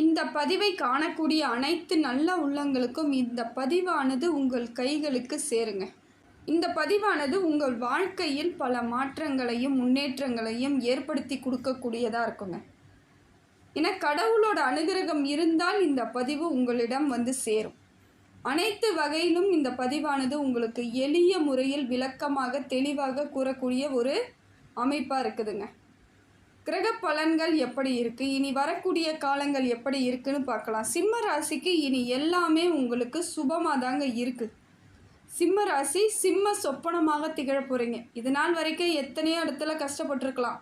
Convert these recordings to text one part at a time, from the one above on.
இந்த பதிவை காணக்கூடிய அனைத்து நல்ல உள்ளங்களுக்கும் இந்த பதிவானது உங்கள் கைகளுக்கு சேருங்க. இந்த பதிவானது உங்கள் வாழ்க்கையில் பல மாற்றங்களையும் முன்னேற்றங்களையும் ஏற்படுத்தி கொடுக்கக்கூடியதாக இருக்குங்க. ஏன்னா கடவுளோட அனுகிரகம் இருந்தால் இந்த பதிவு உங்களிடம் வந்து சேரும். அனைத்து வகையிலும் இந்த பதிவானது உங்களுக்கு எளிய முறையில் விளக்கமாக தெளிவாக கூறக்கூடிய ஒரு அமைப்பாக இருக்குதுங்க. கிரக பலன்கள் எப்படி இருக்குது இனி வரக்கூடிய காலங்கள் எப்படி இருக்குன்னு பார்க்கலாம். சிம்ம ராசிக்கு இனி எல்லாமே உங்களுக்கு சுபமாக தாங்க இருக்குது சிம்ம ராசி சிம்ம சொப்பனமாக திகழ போகிறீங்க இது நாள் வரைக்கும் எத்தனையோ இடத்துல கஷ்டப்பட்டிருக்கலாம்.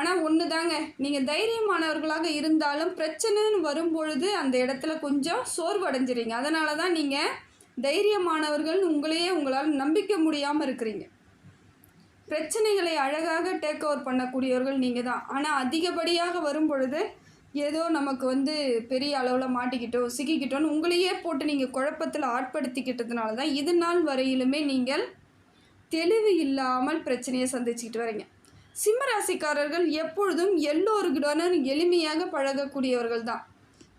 ஆனால் ஒன்று தாங்க நீங்கள் தைரியமானவர்களாக இருந்தாலும் பிரச்சனைன்னு வரும்பொழுது அந்த இடத்துல கொஞ்சம் சோர்வு அதனால தான் நீங்கள் தைரியமானவர்கள் உங்களையே உங்களால் நம்பிக்க முடியாமல் இருக்கிறீங்க. பிரச்சனைகளை அழகாக டேக் ஓவர் பண்ணக்கூடியவர்கள் நீங்கள் தான் ஆனால் அதிகப்படியாக வரும் பொழுது ஏதோ நமக்கு வந்து பெரிய அளவில் மாட்டிக்கிட்டோம் சிக்கிக்கிட்டோன்னு உங்களையே போட்டு நீங்கள் குழப்பத்தில் ஆட்படுத்திக்கிட்டதுனால தான் இது நாள் வரையிலுமே நீங்கள் தெளிவு இல்லாமல் பிரச்சனையை சந்திச்சுக்கிட்டு வரீங்க. சிம்ம ராசிக்காரர்கள் எப்பொழுதும் எல்லோருக்குடன் எளிமையாக பழகக்கூடியவர்கள் தான்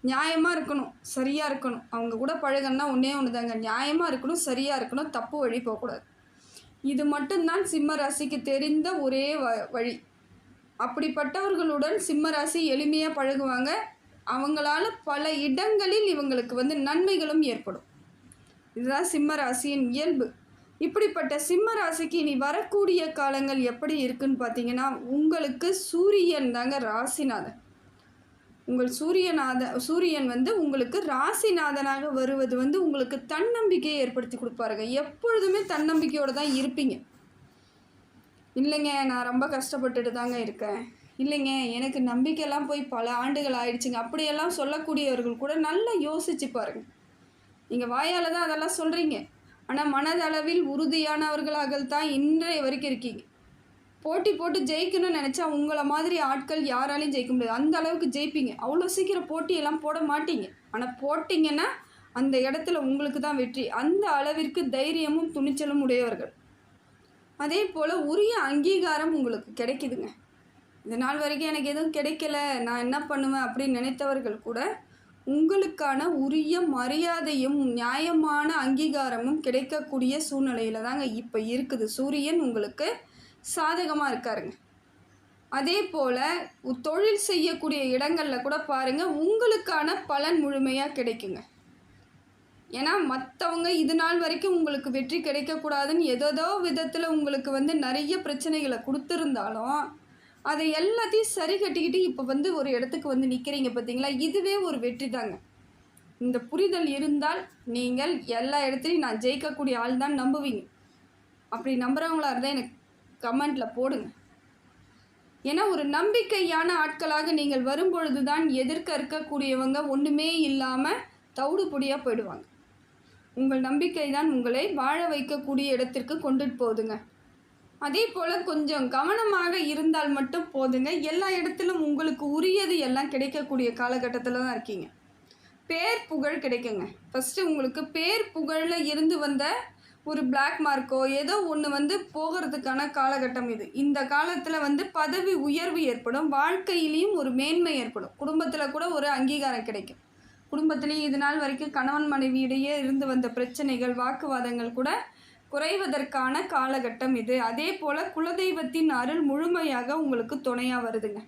நியாயமாக இருக்கணும் சரியாக இருக்கணும். அவங்க கூட பழகணும்னா ஒன்றே ஒன்று தாங்க நியாயமாக இருக்கணும் சரியாக இருக்கணும் தப்பு வழி போகக்கூடாது. இது மட்டும்தான் சிம்ம ராசிக்கு தெரிந்த ஒரே வ வழி. அப்படிப்பட்டவர்களுடன் சிம்ம ராசி எளிமையாக பழகுவாங்க. அவங்களால பல இடங்களில் இவங்களுக்கு வந்து நன்மைகளும் ஏற்படும். இதுதான் சிம்ம ராசியின் இயல்பு. இப்படிப்பட்ட சிம்ம ராசிக்கு இனி வரக்கூடிய காலங்கள் எப்படி இருக்குன்னு பார்த்தீங்கன்னா உங்களுக்கு சூரியன் தாங்க ராசிநாதன். உங்கள் சூரியநாத சூரியன் வந்து உங்களுக்கு ராசிநாதனாக வருவது வந்து உங்களுக்கு தன்னம்பிக்கையை ஏற்படுத்தி கொடுப்பாருங்க. எப்பொழுதுமே தன்னம்பிக்கையோடு தான் இருப்பீங்க. இல்லைங்க நான் ரொம்ப கஷ்டப்பட்டுட்டு தாங்க இருக்கேன். இல்லைங்க எனக்கு நம்பிக்கையெல்லாம் போய் பல ஆண்டுகள் ஆயிடுச்சுங்க. அப்படியெல்லாம் சொல்லக்கூடியவர்கள் கூட நல்லா யோசிச்சு பாருங்கள் நீங்கள் வாயால் தான் அதெல்லாம் சொல்கிறீங்க ஆனால் மனதளவில் உறுதியானவர்களாக தான் இன்றைய வரைக்கும் இருக்கீங்க. போட்டி போட்டு ஜெயிக்கணும்னு நினச்சா உங்களை மாதிரி ஆட்கள் யாராலையும் ஜெயிக்க முடியாது. அந்த அளவுக்கு ஜெயிப்பீங்க. அவ்வளோ சீக்கிரம் போட்டியெல்லாம் போட மாட்டீங்க. ஆனால் போட்டிங்கன்னா அந்த இடத்துல உங்களுக்கு தான் வெற்றி. அந்த அளவிற்கு தைரியமும் துணிச்சலும் உடையவர்கள். அதே போல் உரிய அங்கீகாரம் உங்களுக்கு கிடைக்குதுங்க. இந்த நாள் வரைக்கும் எனக்கு எதுவும் கிடைக்கல. நான் என்ன பண்ணுவேன் அப்படின்னு நினைத்தவர்கள் கூட உங்களுக்கான உரிய மரியாதையும் நியாயமான அங்கீகாரமும் கிடைக்கக்கூடிய சூழ்நிலையில் தாங்க இப்போ இருக்குது. சூரியன் உங்களுக்கு சாதகமாக இருக்காருங்க. அதே போல் தொழில் செய்யக்கூடிய இடங்களில் கூட பாருங்கள் உங்களுக்கான பலன் முழுமையாக கிடைக்குங்க. ஏன்னா மற்றவங்க இது நாள் வரைக்கும் உங்களுக்கு வெற்றி கிடைக்கக்கூடாதுன்னு ஏதோதோ விதத்தில் உங்களுக்கு வந்து நிறைய பிரச்சனைகளை கொடுத்துருந்தாலும் அதை எல்லாத்தையும் சரி கட்டிக்கிட்டு இப்போ வந்து ஒரு இடத்துக்கு வந்து நிற்கிறீங்க பார்த்தீங்களா இதுவே ஒரு வெற்றி தாங்க. இந்த புரிதல் இருந்தால் நீங்கள் எல்லா இடத்துலையும் நான் ஜெயிக்கக்கூடிய ஆள் தான் நம்புவீங்க. அப்படி நம்புகிறவங்களா இருந்தால் எனக்கு கமெண்ட்டில் போடுங்க. ஏன்னா ஒரு நம்பிக்கையான ஆட்களாக நீங்கள் வரும்பொழுது தான் எதிர்க்க இருக்கக்கூடியவங்க ஒன்றுமே இல்லாமல் தவிடுபொடியாக போயிடுவாங்க. உங்கள் நம்பிக்கை தான் உங்களை வாழ வைக்கக்கூடிய இடத்திற்கு கொண்டுட்டு போகுதுங்க. அதே போல் கொஞ்சம் கவனமாக இருந்தால் மட்டும் போதுங்க. எல்லா இடத்திலும் உங்களுக்கு உரியது எல்லாம் கிடைக்கக்கூடிய காலகட்டத்தில் தான் இருக்கீங்க. பேர் புகழ் கிடைக்குங்க. ஃபஸ்ட்டு உங்களுக்கு பேர் புகழில் இருந்து வந்த ஒரு பிளாக் மார்க்கோ ஏதோ ஒன்று வந்து போகிறதுக்கான காலகட்டம் இது. இந்த காலத்தில் வந்து பதவி உயர்வு ஏற்படும் வாழ்க்கையிலையும் ஒரு மேன்மை ஏற்படும். குடும்பத்தில் கூட ஒரு அங்கீகாரம் கிடைக்கும். குடும்பத்திலையும் இது நாள் வரைக்கும் கணவன் மனைவியிடையே இருந்து வந்த பிரச்சனைகள் வாக்குவாதங்கள் கூட குறைவதற்கான காலகட்டம் இது. அதே போல் குலதெய்வத்தின் அருள் முழுமையாக உங்களுக்கு துணையாக வருதுங்க.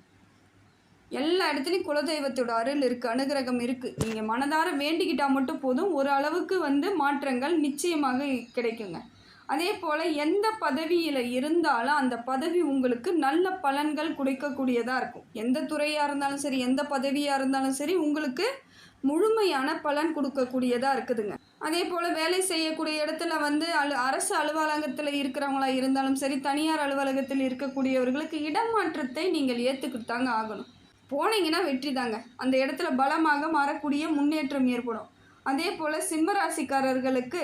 எல்லா இடத்துலையும் குலதெய்வத்தோட அருள் இருக்குது அனுகிரகம் இருக்குது நீங்கள் மனதார வேண்டிக்கிட்டால் மட்டும் போதும் ஒரு அளவுக்கு வந்து மாற்றங்கள் நிச்சயமாக கிடைக்குங்க. அதே போல் எந்த பதவியில் இருந்தாலும் அந்த பதவி உங்களுக்கு நல்ல பலன்கள் கொடுக்கக்கூடியதாக இருக்கும். எந்த துறையாக இருந்தாலும் சரி எந்த பதவியாக இருந்தாலும் சரி உங்களுக்கு முழுமையான பலன் கொடுக்கக்கூடியதாக இருக்குதுங்க. அதே போல் வேலை செய்யக்கூடிய இடத்துல வந்து அலு அரசு அலுவலகத்தில் இருக்கிறவங்களா இருந்தாலும் சரி தனியார் அலுவலகத்தில் இருக்கக்கூடியவர்களுக்கு இடமாற்றத்தை நீங்கள் ஏற்றுக்கிட்டு தாங்க ஆகணும். போனீங்கன்னா வெற்றி தாங்க. அந்த இடத்துல பலமாக மாறக்கூடிய முன்னேற்றம் ஏற்படும். அதே போல் சிம்மராசிக்காரர்களுக்கு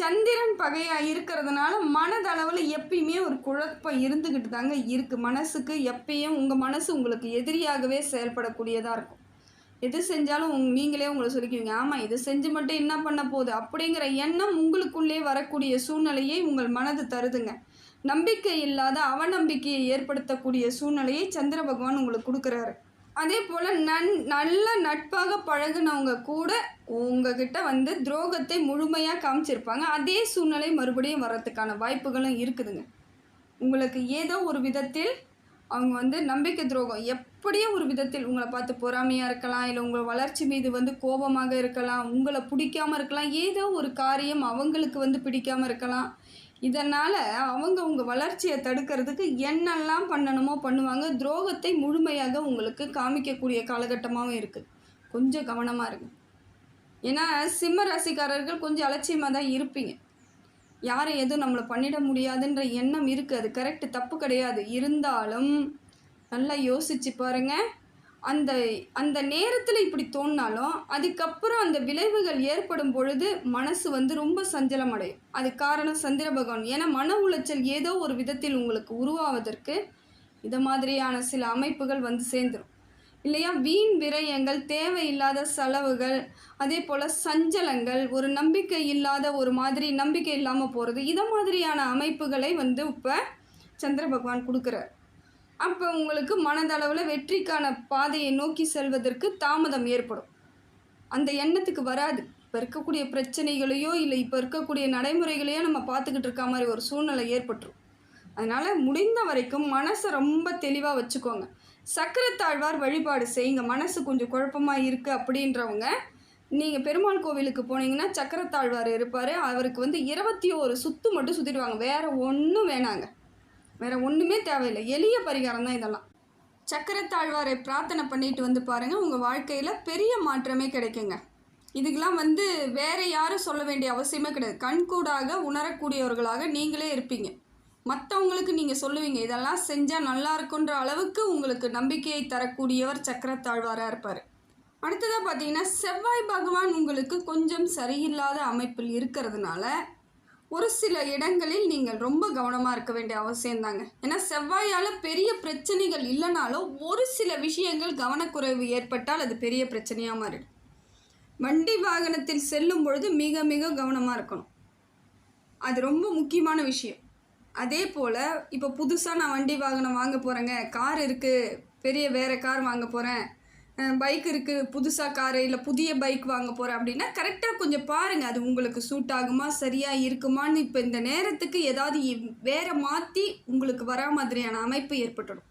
சந்திரன் பகையாக இருக்கிறதுனால மனதளவில் எப்பயுமே ஒரு குழப்பம் இருந்துக்கிட்டு தாங்க இருக்குது மனசுக்கு எப்பயும் உங்கள் மனசு உங்களுக்கு எதிரியாகவே செயல்படக்கூடியதாக இருக்கும். எது செஞ்சாலும் உங் நீங்களே உங்களை சொல்லிக்குவீங்க ஆமாம் இது செஞ்சு மட்டும் என்ன பண்ண போகுது? அப்படிங்கிற எண்ணம் உங்களுக்குள்ளே வரக்கூடிய சூழ்நிலையை உங்கள் மனது தருதுங்க. நம்பிக்கை இல்லாத அவநம்பிக்கையை ஏற்படுத்தக்கூடிய சூழ்நிலையை சந்திர பகவான் உங்களுக்கு கொடுக்குறாரு. அதே போல் நன் நல்ல நட்பாக பழகுனவங்க கூட உங்ககிட்ட வந்து துரோகத்தை முழுமையாக காமிச்சிருப்பாங்க. அதே சூழ்நிலை மறுபடியும் வர்றதுக்கான வாய்ப்புகளும் இருக்குதுங்க. உங்களுக்கு ஏதோ ஒரு விதத்தில் அவங்க வந்து நம்பிக்கை துரோகம் எப்படியோ ஒரு விதத்தில் உங்களை பார்த்து பொறாமையாக இருக்கலாம் இல்லை உங்கள் வளர்ச்சி மீது வந்து கோபமாக இருக்கலாம் உங்களை பிடிக்காம இருக்கலாம் ஏதோ ஒரு காரியம் அவங்களுக்கு வந்து பிடிக்காமல் இருக்கலாம். இதனால் அவங்க உங்கள் வளர்ச்சியை தடுக்கிறதுக்கு என்னெல்லாம் பண்ணணுமோ பண்ணுவாங்க. துரோகத்தை முழுமையாக உங்களுக்கு காமிக்கக்கூடிய காலகட்டமாகவும் இருக்குது கொஞ்சம் கவனமாக இருங்க. ஏன்னா சிம்ம ராசிக்காரர்கள் கொஞ்சம் அலட்சியமாக தான் இருப்பீங்க. யாரை எதுவும் நம்மளை பண்ணிட முடியாதுன்ற எண்ணம் இருக்குது அது கரெக்டு தப்பு கிடையாது. இருந்தாலும் நல்லா யோசிச்சு பாருங்கள் அந்த அந்த நேரத்தில் இப்படி தோணினாலும் அதுக்கப்புறம் அந்த விளைவுகள் ஏற்படும் பொழுது மனசு வந்து ரொம்ப சஞ்சலம் அடையும் அது காரணம் சந்திர பகவான். ஏன்னா மன உளைச்சல் ஏதோ ஒரு விதத்தில் உங்களுக்கு உருவாவதற்கு இந்த மாதிரியான சில அமைப்புகள் வந்து சேர்ந்துடும் இல்லையா? வீண் விரயங்கள் தேவையில்லாத செலவுகள் அதே போல் சஞ்சலங்கள் ஒரு நம்பிக்கை இல்லாத ஒரு மாதிரி நம்பிக்கை இல்லாமல் போகிறது இதை மாதிரியான அமைப்புகளை வந்து இப்போ சந்திர பகவான் கொடுக்குறார். அப்போ உங்களுக்கு மனதளவில் வெற்றிக்கான பாதையை நோக்கி செல்வதற்கு தாமதம் ஏற்படும். அந்த எண்ணத்துக்கு வராது. இப்போ இருக்கக்கூடிய பிரச்சனைகளையோ இல்லை இப்போ இருக்கக்கூடிய நடைமுறைகளையோ நம்ம பார்த்துக்கிட்டு இருக்க மாதிரி ஒரு சூழ்நிலை ஏற்பட்டுரும். அதனால் முடிந்த வரைக்கும் மனசை ரொம்ப தெளிவாக வச்சுக்கோங்க. சக்கரத்தாழ்வார் வழிபாடு செய்யுங்க. மனசு கொஞ்சம் குழப்பமாக இருக்குது அப்படின்றவங்க நீங்கள் பெருமாள் கோவிலுக்கு போனீங்கன்னா சக்கரத்தாழ்வார் இருப்பார். அவருக்கு வந்து இருபத்தி ஒரு சுற்று மட்டும் சுற்றிடுவாங்க வேறு ஒன்றும் வேணாங்க. வேறு ஒன்றுமே தேவையில்லை. எளிய பரிகாரம் தான் இதெல்லாம். சக்கரத்தாழ்வாரை பிரார்த்தனை பண்ணிட்டு வந்து பாருங்கள் உங்கள் வாழ்க்கையில் பெரிய மாற்றமே கிடைக்குங்க. இதுக்கெல்லாம் வந்து வேறு யாரும் சொல்ல வேண்டிய அவசியமே கிடையாது. கண்கூடாக உணரக்கூடியவர்களாக நீங்களே இருப்பீங்க. மற்றவங்களுக்கு நீங்கள் சொல்லுவீங்க இதெல்லாம் செஞ்சால் நல்லா இருக்குன்ற அளவுக்கு உங்களுக்கு நம்பிக்கையை தரக்கூடியவர் சக்கரத்தாழ்வாராக இருப்பார். அடுத்ததாக பார்த்தீங்கன்னா செவ்வாய் பகவான் உங்களுக்கு கொஞ்சம் சரியில்லாத அமைப்பில் இருக்கிறதுனால ஒரு சில இடங்களில் நீங்கள் ரொம்ப கவனமாக இருக்க வேண்டிய அவசியம்தாங்க. ஏன்னா செவ்வாயால் பெரிய பிரச்சனைகள் இல்லைனாலும் ஒரு சில விஷயங்கள் கவனக்குறைவு ஏற்பட்டால் அது பெரிய பிரச்சனையாக மாறிடும். வண்டி வாகனத்தில் செல்லும் பொழுது மிக மிக கவனமாக இருக்கணும். அது ரொம்ப முக்கியமான விஷயம். அதே போல் இப்போ புதுசாக நான் வண்டி வாகனம் வாங்க போகிறேங்க கார் இருக்குது பெரிய வேறு கார் வாங்க போகிறேன் பைக் இருக்குது புதுசாக காரு இல்லை புதிய பைக் வாங்க போகிறேன் அப்படின்னா கரெக்டாக கொஞ்சம் பாருங்கள் அது உங்களுக்கு சூட் ஆகுமா சரியாக இருக்குமான்னு இப்போ இந்த நேரத்துக்கு ஏதாவது வேறு வேற மாற்றி உங்களுக்கு வரா மாதிரியான அமைப்பு ஏற்பட்டுடும்.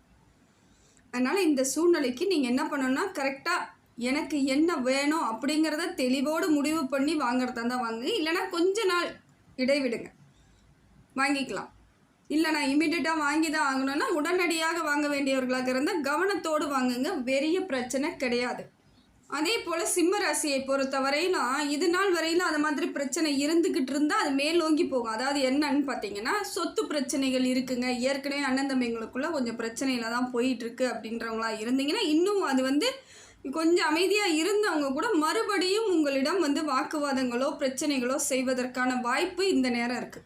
அதனால் இந்த சூழ்நிலைக்கு நீங்கள் என்ன பண்ணணும்னா கரெக்டாக எனக்கு என்ன வேணும் அப்படிங்கிறத தெளிவோடு முடிவு பண்ணி வாங்குறதா இருந்தால் வாங்குங்க. இல்லைன்னா கொஞ்ச நாள் இடைவிடுங்க. வாங்கிக்கலாம். இல்லை நான் இமீடியட்டாக வாங்கி தான் ஆகணும்னா உடனடியாக வாங்க வேண்டியவர்களாக இருந்தால் கவனத்தோடு வாங்குங்க. பெரிய பிரச்சனை கிடையாது. அதே போல் சிம்ம ராசியை பொறுத்த வரையிலும் இது நாள் வரையிலும் அது மாதிரி பிரச்சனை இருந்துக்கிட்டு இருந்தால் அது மேலோங்கி போகும். அதாவது என்னன்னு பார்த்தீங்கன்னா சொத்து பிரச்சனைகள் இருக்குங்க. ஏற்கனவே அண்ணன் தம்பிங்களுக்குள்ள கொஞ்சம் பிரச்சனையில் தான் போயிட்டுருக்கு அப்படின்றவங்களா இருந்தீங்கன்னா இன்னும் அது வந்து கொஞ்சம் அமைதியாக இருந்தவங்க கூட மறுபடியும் உங்களிடம் வந்து வாக்குவாதங்களோ பிரச்சனைகளோ செய்வதற்கான வாய்ப்பு இந்த நேரம் இருக்குது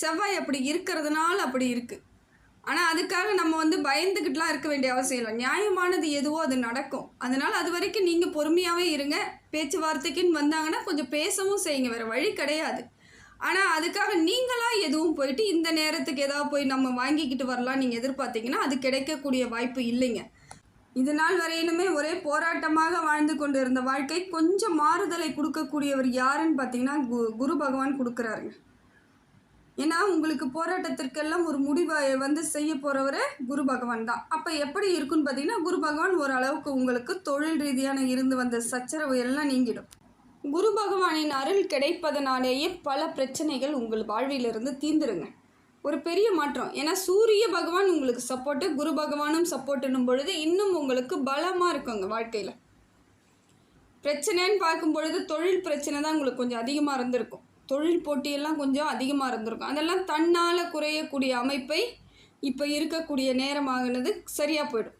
செவ்வாய் அப்படி இருக்கிறதுனால அப்படி இருக்குது ஆனால் அதுக்காக நம்ம வந்து பயந்துக்கிட்டுலாம் இருக்க வேண்டிய அவசியம் இல்லை. நியாயமானது எதுவோ அது நடக்கும். அதனால் அது வரைக்கும் நீங்கள் பொறுமையாகவே இருங்க. பேச்சுவார்த்தைக்குன்னு வந்தாங்கன்னா கொஞ்சம் பேசவும் செய்யுங்க. வேறு வழி கிடையாது. ஆனால் அதுக்காக நீங்களாக எதுவும் போயிட்டு இந்த நேரத்துக்கு ஏதாவது போய் நம்ம வாங்கிக்கிட்டு வரலாம் நீங்கள் எதிர்பார்த்தீங்கன்னா அது கிடைக்கக்கூடிய வாய்ப்பு இல்லைங்க. இது நாள் வரையிலுமே ஒரே போராட்டமாக வாழ்ந்து கொண்டு இருந்த வாழ்க்கை கொஞ்சம் மாறுதலை கொடுக்கக்கூடியவர் யாருன்னு பார்த்தீங்கன்னா கு குரு பகவான் கொடுக்குறாருங்க. ஏன்னா உங்களுக்கு போராட்டத்திற்கெல்லாம் ஒரு முடிவை வந்து செய்ய போகிறவர் குரு பகவான் தான். அப்போ எப்படி இருக்குன்னு பார்த்தீங்கன்னா குரு பகவான் ஓரளவுக்கு உங்களுக்கு தொழில் ரீதியான இருந்து வந்த சச்சரவு எல்லாம் நீங்கிடும். குரு பகவானின் அருள் கிடைப்பதனாலேயே பல பிரச்சனைகள் உங்கள் வாழ்விலிருந்து தீந்துருங்க ஒரு பெரிய மாற்றம். ஏன்னா சூரிய பகவான் உங்களுக்கு சப்போர்ட்டு குரு பகவானும் சப்போர்ட்டுன்னும் பொழுது இன்னும் உங்களுக்கு பலமாக இருக்குங்க வாழ்க்கையில். பிரச்சனைன்னு பார்க்கும் பொழுது தொழில் பிரச்சனை தான் உங்களுக்கு கொஞ்சம் அதிகமாக இருந்திருக்கும். தொழில் போட்டியெல்லாம் கொஞ்சம் அதிகமாக இருந்திருக்கும். அதெல்லாம் தன்னால் குறையக்கூடிய அமைப்பை இப்போ இருக்கக்கூடிய நேரமாகினது சரியாக போயிடும்.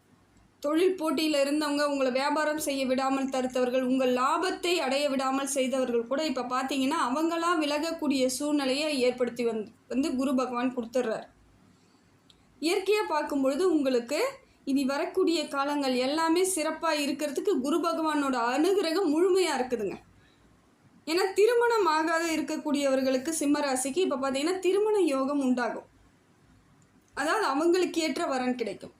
தொழில் போட்டியில் இருந்தவங்க உங்களை வியாபாரம் செய்ய விடாமல் தடுத்தவர்கள் உங்கள் லாபத்தை அடைய விடாமல் செய்தவர்கள் கூட இப்போ பார்த்தீங்கன்னா அவங்களாம் விலகக்கூடிய சூழ்நிலையை ஏற்படுத்தி வந்து வந்து குரு பகவான் கொடுத்துட்றாரு இயற்கையாக பார்க்கும் பொழுது உங்களுக்கு இனி வரக்கூடிய காலங்கள் எல்லாமே சிறப்பாக இருக்கிறதுக்கு குரு பகவானோட அனுகிரகம் முழுமையாக இருக்குதுங்க. ஏன்னா திருமணம் ஆகாத இருக்கக்கூடியவர்களுக்கு சிம்மராசிக்கு இப்போ பார்த்தீங்கன்னா திருமண யோகம் உண்டாகும். அதாவது அவங்களுக்கு ஏற்ற வரன் கிடைக்கும்.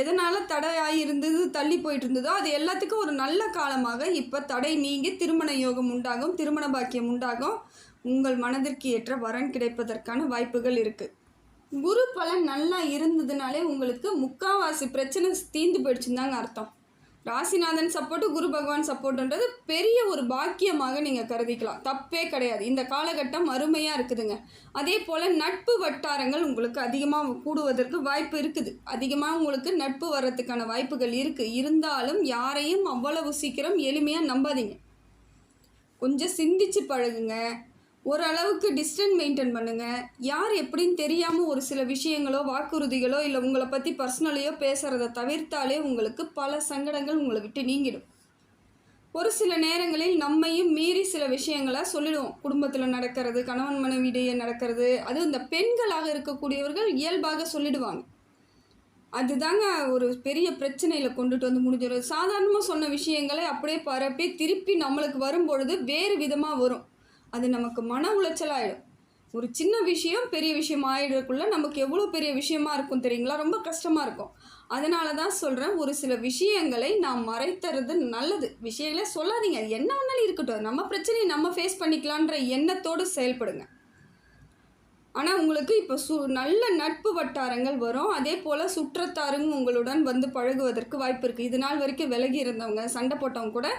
எதனால் தடையாகி இருந்தது தள்ளி போயிட்டு இருந்ததோ அது எல்லாத்துக்கும் ஒரு நல்ல காலமாக இப்போ தடை நீங்கி திருமண யோகம் உண்டாகும் திருமண பாக்கியம் உண்டாகும். உங்கள் மனதிற்கு ஏற்ற வரன் கிடைப்பதற்கான வாய்ப்புகள் இருக்குது குரு பலன் நல்லா இருந்ததுனாலே உங்களுக்கு முக்காவாசி பிரச்சனை தீந்து போயிடுச்சுன்னு தாங்க அர்த்தம். ராசிநாதன் சப்போர்ட்டு குரு பகவான் சப்போர்ட்டுன்றது பெரிய ஒரு பாக்கியமாக நீங்கள் கருதிக்கலாம். தப்பே கிடையாது. இந்த காலகட்டம் அருமையாக இருக்குதுங்க. அதே போல் நட்பு வட்டாரங்கள் உங்களுக்கு அதிகமாக கூடுவதற்கு வாய்ப்பு இருக்குது. அதிகமாக உங்களுக்கு நட்பு வர்றதுக்கான வாய்ப்புகள் இருக்குது இருந்தாலும் யாரையும் அவ்வளவு சீக்கிரம் எளிமையாக நம்பாதீங்க. கொஞ்சம் சிந்திச்சு பழகுங்க. ஓரளவுக்கு டிஸ்டன்ஸ் மெயின்டைன் பண்ணுங்கள் யார் எப்படின்னு தெரியாமல் ஒரு சில விஷயங்களோ வாக்குறுதிகளோ இல்லை உங்களை பற்றி பர்சனலையோ பேசுகிறத தவிர்த்தாலே உங்களுக்கு பல சங்கடங்கள் உங்களை விட்டு நீங்கிடும். ஒரு சில நேரங்களில் நம்மையும் மீறி சில விஷயங்களை சொல்லிடுவோம். குடும்பத்தில் நடக்கிறது கணவன் மனைவிடையே நடக்கிறது அதுவும் இந்த பெண்களாக இருக்கக்கூடியவர்கள் இயல்பாக சொல்லிடுவாங்க. அதுதாங்க ஒரு பெரிய பிரச்சனையில் கொண்டுட்டு வந்து முடிஞ்சிடும். சாதாரணமாக சொன்ன விஷயங்களை அப்படியே பரப்பி திருப்பி நம்மளுக்கு வரும்பொழுது வேறு விதமாக வரும். அது நமக்கு மன உளைச்சல் ஆகிடும் ஒரு சின்ன விஷயம் பெரிய விஷயம் ஆயிடக்குள்ள நமக்கு எவ்வளோ பெரிய விஷயமா இருக்கும் தெரியுங்களா? ரொம்ப கஷ்டமாக இருக்கும். அதனால தான் சொல்கிறேன் ஒரு சில விஷயங்களை நாம் மறைத்தறது நல்லது. விஷயங்களே சொல்லாதீங்க. அது என்ன வேணாலும் இருக்கட்டும். நம்ம பிரச்சனையை நம்ம ஃபேஸ் பண்ணிக்கலான்ற எண்ணத்தோடு செயல்படுங்க. ஆனால் உங்களுக்கு இப்போ சு நல்ல நட்பு வட்டாரங்கள் வரும். அதே போல் சுற்றத்தாரும் உங்களுடன் வந்து பழகுவதற்கு வாய்ப்பு இருக்குது இது நாள் வரைக்கும் விலகி இருந்தவங்க சண்டை போட்டவங்க கூட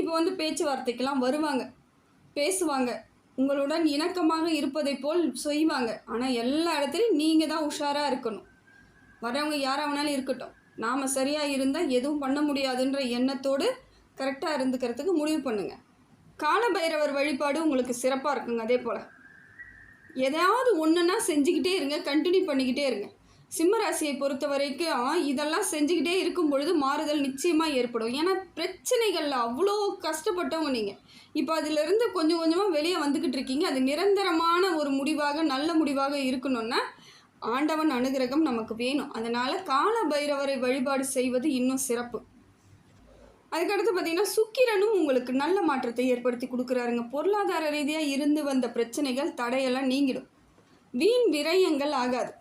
இப்போ வந்து பேச்சுவார்த்தைக்கெல்லாம் வருவாங்க. பேசுவாங்க. உங்களுடன் இணக்கமாக இருப்பதை போல் செய்வாங்க. ஆனால் எல்லா இடத்துலையும் நீங்கள் தான் உஷாராக இருக்கணும். வரவங்க யாராக வேணாலும் இருக்கட்டும். நாம் சரியாக இருந்தால் எதுவும் பண்ண முடியாதுன்ற எண்ணத்தோடு கரெக்டாக இருந்துக்கிறதுக்கு முடிவு பண்ணுங்கள் காலபைரவர் வழிபாடு உங்களுக்கு சிறப்பாக இருக்குங்க அதே போல். எதையாவது ஒன்றுன்னா செஞ்சுக்கிட்டே இருங்க கண்டினியூ பண்ணிக்கிட்டே இருங்க. சிம்மராசியை பொறுத்த வரைக்கும் இதெல்லாம் செஞ்சுக்கிட்டே இருக்கும் பொழுது மாறுதல் நிச்சயமாக ஏற்படும். ஏன்னா பிரச்சனைகளில் அவ்வளோ கஷ்டப்பட்டவங்க நீங்கள் இப்போ அதிலிருந்து கொஞ்சம் கொஞ்சமாக வெளியே வந்துக்கிட்டு இருக்கீங்க. அது நிரந்தரமான ஒரு முடிவாக நல்ல முடிவாக இருக்கணும்னா ஆண்டவன் அனுகிரகம் நமக்கு வேணும். அதனால் கால பைரவரை வழிபாடு செய்வது இன்னும் சிறப்பு. அதுக்கடுத்து பார்த்தீங்கன்னா சுக்கிரனும் உங்களுக்கு நல்ல மாற்றத்தை ஏற்படுத்தி கொடுக்குறாருங்க. பொருளாதார ரீதியாக இருந்து வந்த பிரச்சனைகள் தடையெல்லாம் நீங்கிடும். வீண் விரயங்கள் ஆகாது.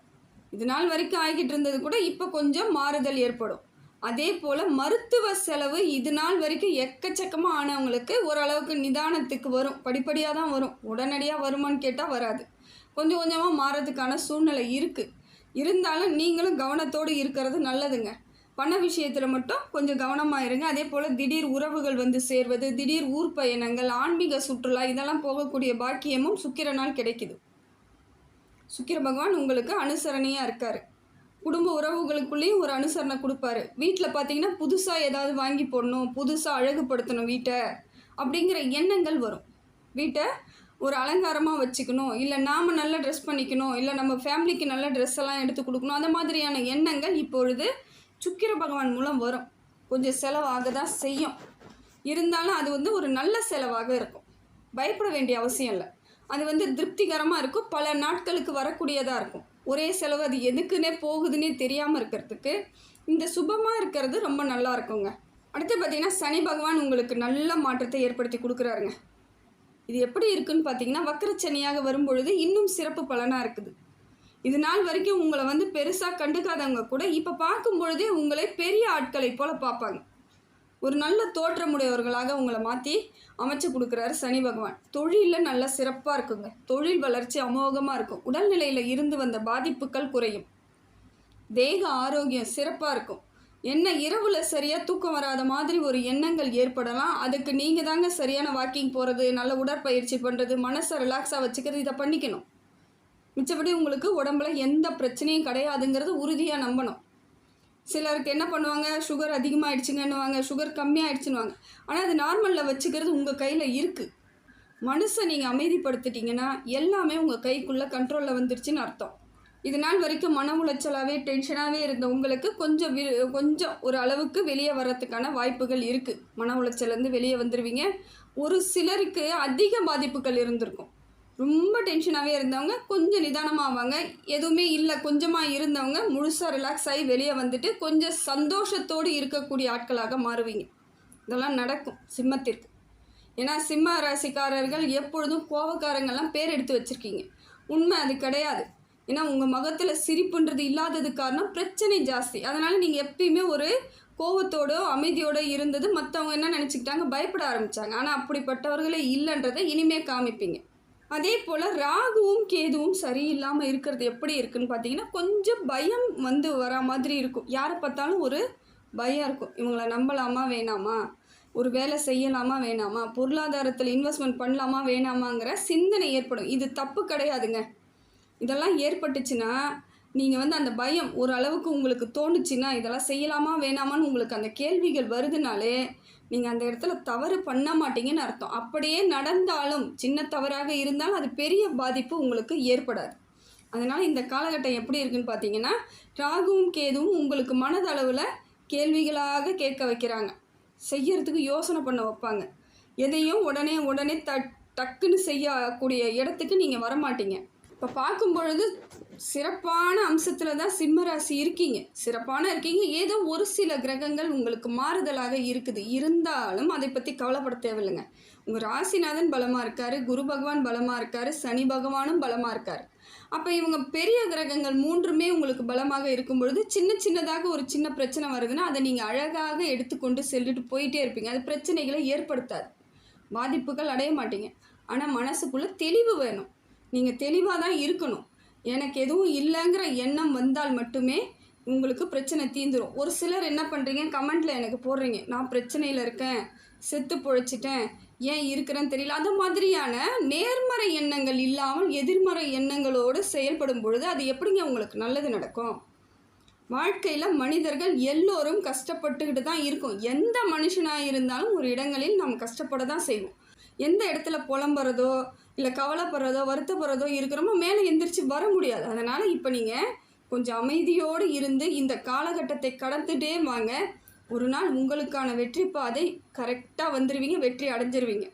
இது நாள் வரைக்கும் ஆகிட்டு இருந்தது கூட இப்போ கொஞ்சம் மாறுதல் ஏற்படும். அதே போல் மருத்துவ செலவு இது நாள் வரைக்கும் எக்கச்சக்கமாக ஆனவங்களுக்கு ஓரளவுக்கு நிதானத்துக்கு வரும். படிப்படியாக தான் வரும். உடனடியாக வருமான்னு கேட்டால் வராது. கொஞ்சம் கொஞ்சமாக மாறதுக்கான சூழ்நிலை இருக்குது இருந்தாலும் நீங்களும் கவனத்தோடு இருக்கிறது நல்லதுங்க. பண விஷயத்தில் மட்டும் கொஞ்சம் கவனமாக இருங்க. அதே போல் திடீர் உறவுகள் வந்து சேர்வது திடீர் ஊர் பயணங்கள் ஆன்மீக சுற்றுலா இதெல்லாம் போகக்கூடிய பாக்கியமும் சுக்கிரனால் கிடைக்குது. சுக்கிர பகவான் உங்களுக்கு அனுசரணையாக இருக்கார். குடும்ப உறவுகளுக்குள்ளேயும் ஒரு அனுசரணை கொடுப்பாரு. வீட்டில் பார்த்தீங்கன்னா புதுசாக ஏதாவது வாங்கி போடணும் புதுசாக அழகுபடுத்தணும் வீட்டை அப்படிங்கிற எண்ணங்கள் வரும். வீட்டை ஒரு அலங்காரமாக வச்சுக்கணும். இல்லை நாம் நல்ல ட்ரெஸ் பண்ணிக்கணும். இல்லை நம்ம ஃபேமிலிக்கு நல்ல ட்ரெஸ் எல்லாம் எடுத்து கொடுக்கணும். அந்த மாதிரியான எண்ணங்கள் இப்பொழுது சுக்கிர பகவான் மூலம் வரும். கொஞ்சம் செலவாக தான் செய்யும். இருந்தாலும் அது வந்து ஒரு நல்ல செலவாக இருக்கும். பயப்பட வேண்டிய அவசியம் இல்லை. அது வந்து திருப்திகரமாக இருக்கும். பல நாட்களுக்கு வரக்கூடியதாக இருக்கும். ஒரே செலவு அது எதுக்குன்னே போகுதுன்னே தெரியாமல் இருக்கிறதுக்கு இந்த சுபமாக இருக்கிறது ரொம்ப நல்லா இருக்குங்க. அடுத்து பார்த்தீங்கன்னா சனி பகவான் உங்களுக்கு நல்ல மாற்றத்தை ஏற்படுத்தி கொடுக்குறாருங்க. இது எப்படி இருக்குன்னு பார்த்தீங்கன்னா வக்கரச்சனியாக வரும்பொழுது இன்னும் சிறப்பு பலனாக இருக்குது. இது நாள் வரைக்கும் உங்களை வந்து பெருசாக கண்டுக்காதவங்க கூட இப்போ பார்க்கும் பொழுதே உங்களை பெரிய ஆட்களை போல் பார்ப்பாங்க. ஒரு நல்ல தோற்றமுடையவர்களாக உங்களை மாற்றி அமைச்சு கொடுக்குறாரு சனி பகவான். தொழிலில் நல்ல சிறப்பாக இருக்குங்க. தொழில் வளர்ச்சி அமோகமாக இருக்கும். உடல்நிலையில் இருந்து வந்த பாதிப்புகள் குறையும். தேக ஆரோக்கியம் சிறப்பாக இருக்கும். என்ன இரவில் சரியாக தூக்கம் வராத மாதிரி ஒரு எண்ணங்கள் ஏற்படலாம். அதுக்கு நீங்கள் தாங்க சரியான வாக்கிங் போகிறது நல்ல உடற்பயிற்சி பண்ணுறது மனசை ரிலாக்ஸாக வச்சுக்கிறது இதை பண்ணிக்கணும். மிச்சப்படி உங்களுக்கு உடம்புல எந்த பிரச்சனையும் கிடையாதுங்கிறது உறுதியாக நம்பணும். சிலருக்கு என்ன பண்ணுவாங்க? சுகர் அதிகமாகிடுச்சுங்கன்னுவாங்க சுகர் கம்மியாகிடுச்சுன்னுவாங்க ஆனால் அது நார்மலில் வச்சுக்கிறது உங்கள் கையில் இருக்குது மனுஷை நீங்கள் அமைதிப்படுத்திட்டீங்கன்னா எல்லாமே உங்கள் கைக்குள்ளே கண்ட்ரோலில் வந்துருச்சுன்னு அர்த்தம். இது நாள் வரைக்கும் மன உளைச்சலாகவே டென்ஷனாகவே இருந்த உங்களுக்கு கொஞ்சம் வி கொஞ்சம் ஒரு அளவுக்கு வெளியே வர்றதுக்கான வாய்ப்புகள் இருக்குது மன உளைச்சலேருந்து வெளியே வந்துடுவீங்க ஒரு சிலருக்கு அதிக பாதிப்புகள் இருந்திருக்கும். ரொம்ப டென்ஷனாகவே இருந்தவங்க கொஞ்சம் நிதானமாகவாங்க எதுவுமே இல்லை கொஞ்சமாக இருந்தவங்க முழுசாக ரிலாக்ஸ் ஆகி வெளியே வந்துட்டு கொஞ்சம் சந்தோஷத்தோடு இருக்கக்கூடிய ஆட்களாக மாறுவீங்க. இதெல்லாம் நடக்கும் சிம்மத்திற்கு. ஏன்னா சிம்ம ராசிக்காரர்கள் எப்பொழுதும் கோபக்காரங்கள்லாம் பேர் எடுத்து வச்சுருக்கீங்க. உண்மை அது கிடையாது. ஏன்னா உங்கள் முகத்தில் சிரிப்புன்றது இல்லாதது காரணம் பிரச்சனை ஜாஸ்தி. அதனால் நீங்கள் எப்பயுமே ஒரு கோவத்தோட அமைதியோட இருந்தது மற்றவங்க என்ன நினச்சிக்கிட்டாங்க? பயப்பட ஆரம்பித்தாங்க ஆனால் அப்படிப்பட்டவர்களே இல்லைன்றதை இனிமே காமிப்பீங்க. அதே போல் ராகுவும் கேதுவும் சரியில்லாமல் இருக்கிறது எப்படி இருக்குன்னு பார்த்தீங்கன்னா கொஞ்சம் பயம் வந்து வர மாதிரி இருக்கும். யாரை பார்த்தாலும் ஒரு பயம் இருக்கும். இவங்கள நம்பலாமா வேணாமா? ஒரு வேலை செய்யலாமா வேணாமா? பொருளாதாரத்தில் இன்வெஸ்ட்மெண்ட் பண்ணலாமா வேணாமாங்கிற சிந்தனை ஏற்படும். இது தப்பு கிடையாதுங்க. இதெல்லாம் ஏற்பட்டுச்சுன்னா நீங்கள் வந்து அந்த பயம் ஒரு அளவுக்கு உங்களுக்கு தோணுச்சுன்னா இதெல்லாம் செய்யலாமா வேணாமான்னு உங்களுக்கு அந்த கேள்விகள் வருதுனாலே நீங்கள் அந்த இடத்துல தவறு பண்ண மாட்டீங்கன்னு அர்த்தம். அப்படியே நடந்தாலும் சின்ன தவறாக இருந்தாலும் அது பெரிய பாதிப்பு உங்களுக்கு ஏற்படாது. அதனால் இந்த காலகட்டம் எப்படி இருக்குன்னு பார்த்தீங்கன்னா ராகுவும் கேதுவும் உங்களுக்கு மனதளவில் கேள்விகளாக கேட்க வைக்கிறாங்க. செய்யறதுக்கு யோசனை பண்ண வைப்பாங்க. எதையும் உடனே உடனே த டக்குன்னு செய்யக்கூடிய இடத்துக்கு நீங்கள் வரமாட்டீங்க. இப்போ பார்க்கும் பொழுது சிறப்பான அம்சத்தில் தான் சிம்மராசி இருக்கீங்க. சிறப்பான இருக்கீங்க. ஏதோ ஒரு சில கிரகங்கள் உங்களுக்கு மாறுதலாக இருக்குது. இருந்தாலும் அதை பற்றி கவலைப்பட தேவையில்லைங்க. உங்கள் ராசிநாதன் பலமாக இருக்கார். குரு பகவான் பலமாக இருக்கார். சனி பகவானும் பலமாக இருக்கார். அப்போ இவங்க பெரிய கிரகங்கள் மூன்றுமே உங்களுக்கு பலமாக இருக்கும் பொழுது சின்ன சின்னதாக ஒரு சின்ன பிரச்சனை வருதுன்னா அதை நீங்கள் அழகாக எடுத்துக்கொண்டு செல்லிட்டு போயிட்டே இருப்பீங்க. அது பிரச்சனைகளை ஏற்படுத்தாது. பாதிப்புகள் அடைய மாட்டீங்க. ஆனால் மனசுக்குள்ளே தெளிவு வேணும். நீங்கள் தெளிவாக தான் இருக்கணும். எனக்கு எதுவும் இல்லைங்கிற எண்ணம் வந்தால் மட்டுமே உங்களுக்கு பிரச்சனை தீந்துடும் ஒரு சிலர் என்ன பண்ணுறீங்க கமெண்ட்டில் எனக்கு போடுறீங்க. நான் பிரச்சனையில் இருக்கேன். செத்து பொழைச்சிட்டேன். ஏன் இருக்கிறேன்னு தெரியல. அந்த மாதிரியான நேர்மறை எண்ணங்கள் இல்லாமல் எதிர்மறை எண்ணங்களோடு செயல்படும் பொழுது அது எப்படிங்க உங்களுக்கு நல்லது நடக்கும்? வாழ்க்கையில் மனிதர்கள் எல்லோரும் கஷ்டப்பட்டுக்கிட்டு தான் இருக்கும். எந்த மனுஷனாக இருந்தாலும் ஒரு இடங்களில் நாம் கஷ்டப்பட தான் செய்வோம். எந்த இடத்துல புலம்புறதோ இல்லை கவலைப்படுறதோ வருத்தப்படுறதோ இருக்கிறோமோ மேலே எந்திரிச்சு வர முடியாது. அதனால் இப்போ நீங்கள் கொஞ்சம் அமைதியோடு இருந்து இந்த காலகட்டத்தை கடந்துட்டே வாங்க. ஒரு நாள் உங்களுக்கான வெற்றி பாதை கரெக்டாக வந்துடுவீங்க வெற்றி அடைஞ்சிருவீங்க.